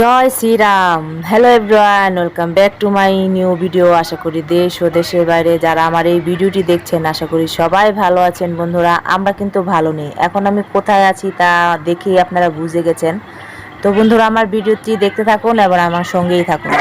Joy Shriram. Hello everyone welcome back to my new video আশা করি দেশ ও দেশের বাইরে যারা আমার এই ভিডিওটি দেখছেন, আশা করি সবাই ভালো আছেন বন্ধুরা। আমরা কিন্তু ভালো নেই। এখন আমি কোথায় আছি তা দেখেই আপনারা বুঝে গেছেন। তো বন্ধুরা, আমার ভিডিওটি দেখতে থাকুন এবার আমার সঙ্গেই থাকুন।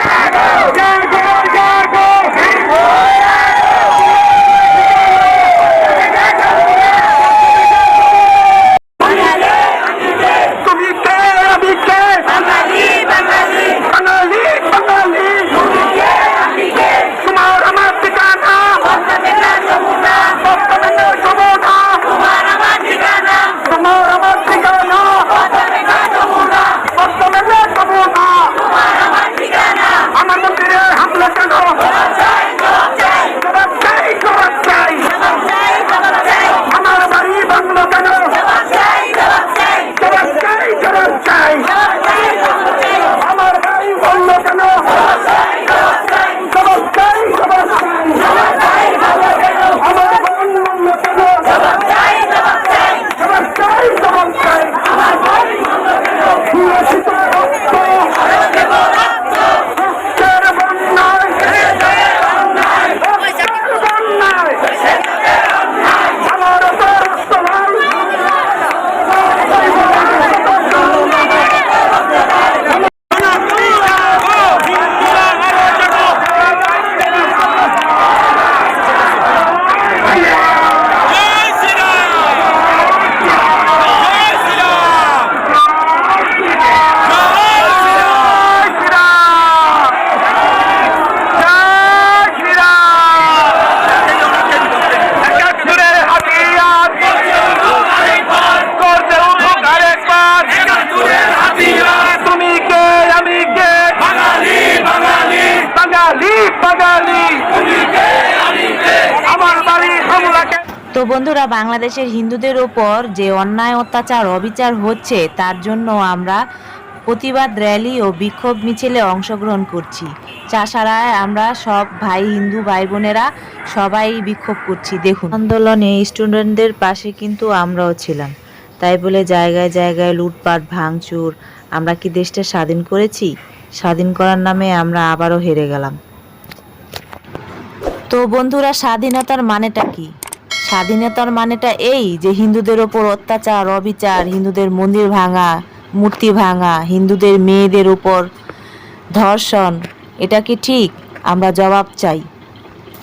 বন্ধুরা, বাংলাদেশের হিন্দুদের ওপর যে অন্যায়, অত্যাচার, অবিচার হচ্ছে, তার জন্য আমরা প্রতিবাদ র্যালি ও বিক্ষোভ মিছিলে অংশগ্রহণ করছি। চাষারায় আমরা সব ভাই হিন্দু ভাই বোনেরা সবাই বিক্ষোভ করছি। দেখুন, আন্দোলনে স্টুডেন্টদের পাশে কিন্তু আমরাও ছিলাম। তাই বলে জায়গায় জায়গায় লুটপাট, ভাঙচুর আমরা কি দেশটা স্বাধীন করেছি? স্বাধীন করার নামে আমরা আবারও হেরে গেলাম। তো বন্ধুরা, স্বাধীনতার মানেটা কি? স্বাধীনতার মানেটা এই যে হিন্দুদের ওপর অত্যাচার, অবিচার, হিন্দুদের মন্দির ভাঙা, মূর্তি ভাঙা, হিন্দুদের মেয়েদের উপর ধর্ষণ, এটা কি ঠিক? আমরা জবাব চাই।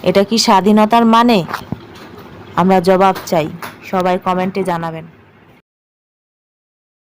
এটা কি স্বাধীনতার মানে? আমরা জবাব চাই। সবাই কমেন্টে জানাবেন।